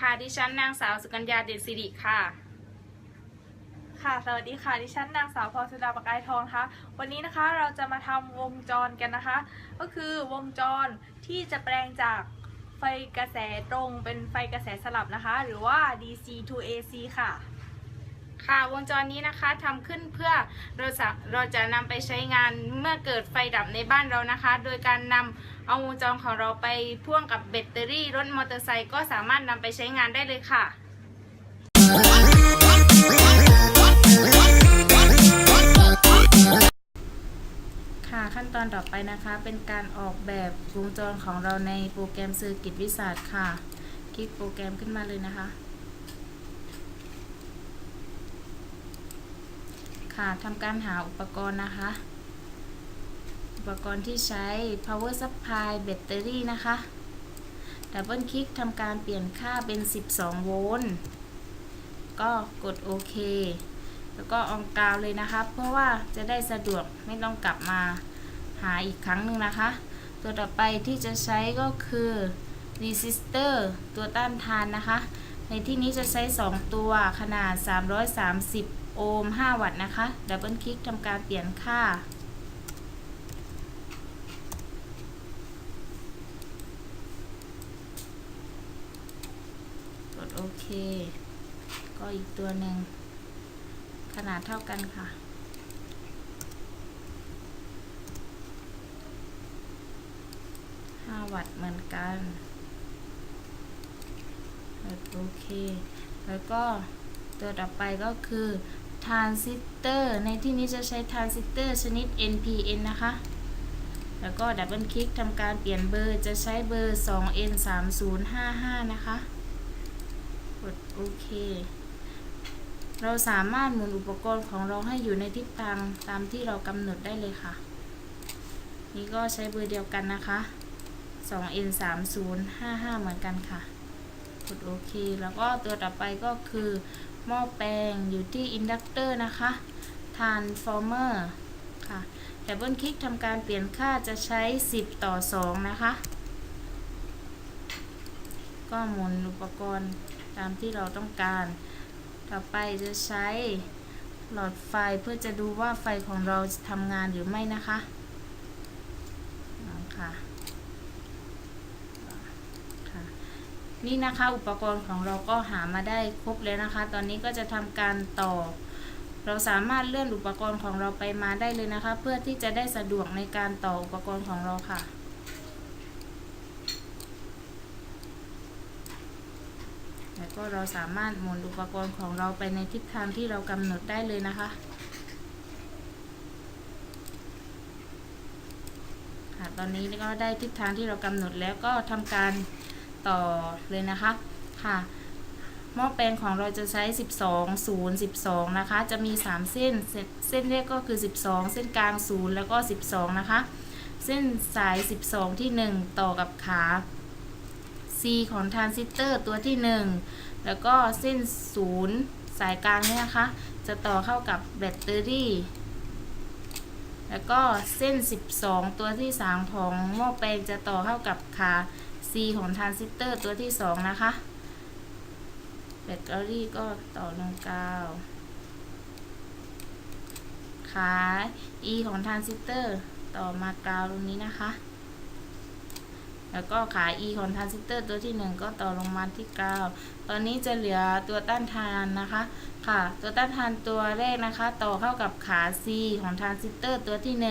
ค่ะ ดิฉันนางสาวสุกัญญาเด่นสิริค่ะ ค่ะ สวัสดีค่ะ ดิฉันนางสาวพรสุดาประกายทองนะคะ วันนี้นะคะเราจะมาทำวงจรกันนะคะ ก็คือวงจรที่จะแปลงจากไฟกระแสตรงเป็นไฟกระแสสลับนะคะ หรือว่า DC to AC ค่ะ ค่ะวงจรนี้นะคะทำขึ้นเพื่อเราจะเราจะนำไปใช้งานเมื่อเกิดไฟดับในบ้านเรานะคะ โดยการนำเอาวงจรของเราไปพ่วงกับแบตเตอรี่รถมอเตอร์ไซค์ก็สามารถนำไปใช้งานได้เลยค่ะค่ะขั้นตอนต่อไปนะคะ เป็นการออกแบบวงจรของเราในโปรแกรมสื่อกิจวิสัทค่ะ คลิกโปรแกรมขึ้นมาเลยนะคะ ค่ะทำการหาอุปกรณ์นะคะ อุปกรณ์ที่ใช้ power supply แบตเตอรี่นะคะดับเบิลคลิกทำการเปลี่ยนค่าเป็น 12 โวลต์ ก็กดโอเค แล้วก็ออนกาวเลยนะคะ เพราะว่าจะได้สะดวกไม่ต้องกลับมาหาอีกครั้งหนึ่งนะคะ ตัวต่อไปที่จะใช้ก็คือ resistor ตัวต้านทานนะคะ ในที่นี้จะใช้ 2 ตัวขนาด 330 โอห์ม5วัตต์นะคะดับเบิลคลิกทำการเปลี่ยนค่า กดโอเค ก็อีกตัวหนึ่ง ขนาดเท่ากันค่ะ5วัตต์เหมือนกันกดโอเค แล้วก็ตัวต่อไปก็คือ ทรานซิสเตอร์ในที่นี้จะใช้ทรานซิสเตอร์ชนิด NPN นะคะ แล้วก็ดับเบิลคลิกทำการเปลี่ยนเบอร์จะใช้เบอร์ 2N3055 นะคะ กดโอเค เราสามารถหมุนอุปกรณ์ของเราให้อยู่ในทิศทางตามที่เรากำหนดได้เลยค่ะ นี่ก็ใช้เบอร์เดียวกันนะคะ 2N3055 เหมือนกันค่ะ กดโอเค แล้วก็ตัวต่อไปก็คือหม้อแปลงอยู่ที่อินดักเตอร์นะคะ transformer ค่ะดับเบิลคลิกทำการเปลี่ยนค่าจะใช้ 10 ต่อ 2 นะคะ ก็หมุนอุปกรณ์ตามที่เราต้องการ ต่อไปจะใช้หลอดไฟเพื่อจะดูว่าไฟของเราจะทำงานหรือไม่นะคะค่ะค่ะ นี่นะคะอุปกรณ์ของเราก็หามาได้ครบแล้วนะคะ ตอนนี้ก็จะทำการต่อ เราสามารถเลื่อนอุปกรณ์ของเราไปมาได้เลยนะคะ เพื่อที่จะได้สะดวกในการต่ออุปกรณ์ของเราค่ะแล้วก็เราสามารถหมุนอุปกรณ์ของเราไปในทิศทางที่เรากำหนดได้เลยนะคะค่ะตอนนี้ก็ได้ทิศทางที่เรากำหนดแล้วก็ทำการ ต่อเลยนะคะค่ะหม้อแปลงของเราจะใช้ 12 0 12 นะคะ จะมี3เส้นเส้น เส้นแรกก็คือ 12 เส้นกลาง 0 แล้วก็ 12 นะคะ เส้นสาย 12 ที่ 1 ต่อกับขา C ของทรานซิสเตอร์ตัวที่ 1 แล้วก็เส้น 0 สายกลางเนี่ยนะคะ จะต่อเข้ากับแบตเตอรี่ แล้วก็เส้น 12 ตัวที่ 3 ของหม้อแปลงจะต่อเข้ากับขา C ของทรานซิสเตอร์ตัวที่ 2 นะคะ แบตเตอรี่ก็ต่อลงกาวขา E ของทรานซิสเตอร์ต่อมากาวตรงนี้นะคะ แล้วก็ขา E ของทรานซิสเตอร์ตัวที่ 1 ก็ต่อลงมาที่กาว ตอนนี้จะเหลือตัวต้านทานนะคะ ค่ะ ตัวต้านทานตัวแรกนะคะ ต่อเข้ากับขา C ของทรานซิสเตอร์ตัวที่ 1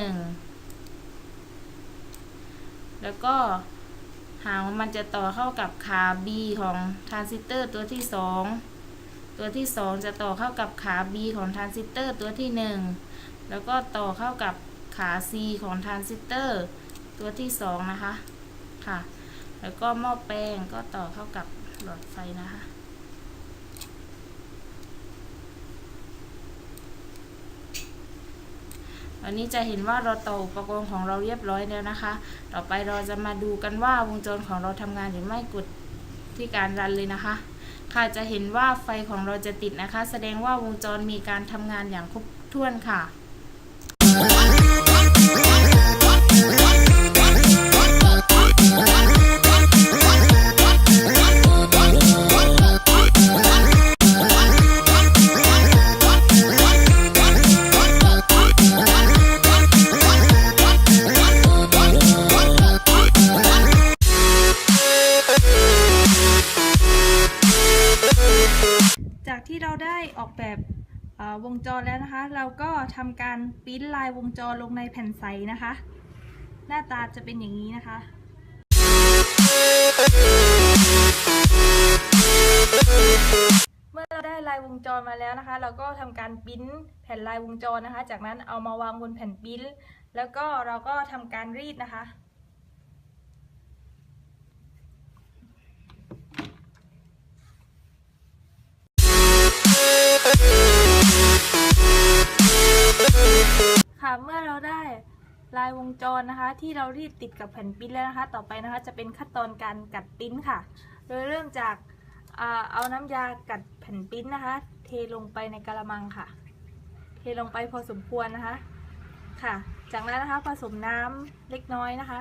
แล้วก็ หางมันจะต่อเข้ากับขา B ของทรานซิสเตอร์ตัวที่ 2 ตัวที่ 2 จะต่อเข้ากับขา B ของทรานซิสเตอร์ตัวที่ 1 แล้วก็ต่อเข้ากับขา C ของทรานซิสเตอร์ตัวที่ 2 นะคะ ค่ะ แล้วก็หม้อแปลงก็ต่อเข้ากับหลอดไฟนะคะ วันนี้จะเห็นว่าเราต่ออุปกรณ์ของเราเรียบร้อยแล้วนะคะ ต่อไปเราจะมาดูกันว่าวงจรของเราทำงานหรือไม่กดที่การรันเลยนะคะ ค่ะจะเห็นว่าไฟของเราจะติดนะคะ แสดงว่าวงจรมีการทำงานอย่างครบถ้วนค่ะ แบบเราได้อ่อวงจรแล้วนะคะ เราก็ทำการปริ้นลายวงจรลงในแผ่นใสนะคะ หน้าตาจะเป็นอย่างนี้นะคะเมื่อเราได้ลายวงจรมาแล้วนะคะ เราก็ทำการปิ้นแผ่นลายวงจรนะคะ จากนั้นเอามาวางบนแผ่นปิ้นแล้วก็เราก็ทำการรีดนะคะ ลายวงจรนะคะ ที่เรารีดติดกับแผ่นปิ้นแล้วนะคะ ต่อไปนะคะจะเป็นขั้นตอนการกัดปิ้นค่ะ โดยเริ่มจากเอาน้ำยากัดแผ่นปิ้นนะคะ เทลงไปในกระมังค่ะ เทลงไปพอสมควรนะคะค่ะ จากนั้นนะคะผสมน้ำเล็กน้อยนะคะ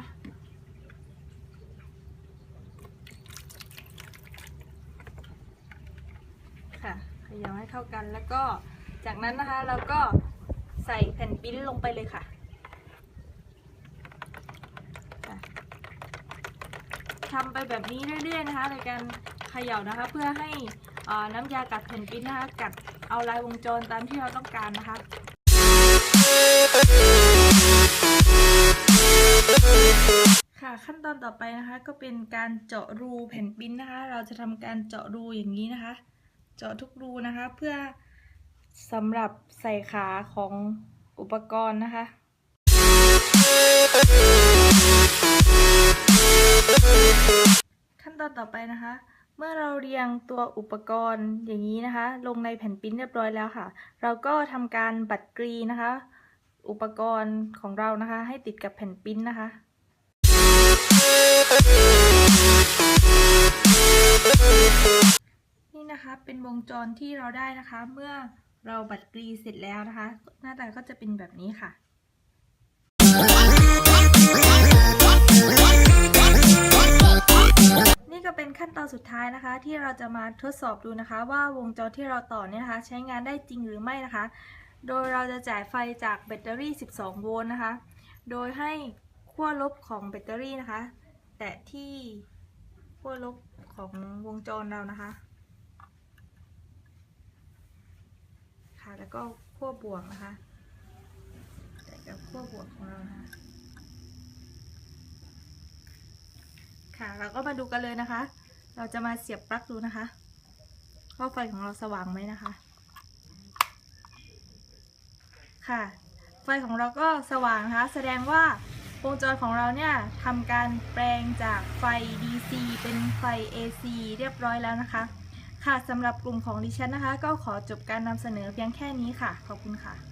ค่ะขยำให้เข้ากันแล้วก็จากนั้นนะคะเราก็ใส่แผ่นปิ้นลงไปเลยค่ะ ทำไปแบบนี้เรื่อยๆนะคะในการเขย่านะคะ เพื่อให้น้ำยากัดแผ่นปิ้นนะคะกัดเอาลายวงจรตามที่เราต้องการนะคะค่ะขั้นตอนต่อไปนะคะก็เป็นการเจาะรูแผ่นปิ้นนะคะ เราจะทำการเจาะรูอย่างนี้นะคะ เจาะทุกรูนะคะเพื่อสำหรับใส่ขาของอุปกรณ์นะคะ ตอนต่อไปนะคะ เมื่อเราเรียงตัวอุปกรณ์อย่างนี้นะคะ ลงในแผ่นปิ้นเรียบร้อยแล้วค่ะ เราก็ทำการบัดกรีนะคะ อุปกรณ์ของเรานะคะ ให้ติดกับแผ่นปิ้นนะคะนี่นะคะเป็นวงจรที่เราได้นะคะ เมื่อเราบัดกรีเสร็จแล้วนะคะ หน้าตาก็จะเป็นแบบนี้ค่ะ อนสุดท้ายนะคะ ที่เราจะมาทดสอบดูนะคะ ว่าวงจรที่เราต่อเนี่ยนะคะ ใช้งานได้จริงหรือไม่นะคะ โดยเราจะจ่ายไฟจากแบตเตอรี่ 12 โวลต์นะคะ โดยให้ขั้วลบของแบตเตอรี่นะคะ แตะที่ขั้วลบของวงจรเรานะคะค่ะแล้วก็ขั้วบวกนะคะแตะกับขั้วบวกของเรานะคะค่ะเราก็มาดูกันเลยนะคะ เราจะมาเสียบปลั๊กดูนะคะว่าไฟของเราสว่างไหมนะคะ ค่ะ ไฟของเราก็สว่างนะคะ แสดงว่าวงจรของเราเนี่ยทำการแปลงจากไฟ DC เป็นไฟ AC เรียบร้อยแล้วนะคะ ค่ะสำหรับกลุ่มของดิฉันนะคะ ก็ขอจบการนำเสนอเพียงแค่นี้ค่ะ ขอบคุณค่ะ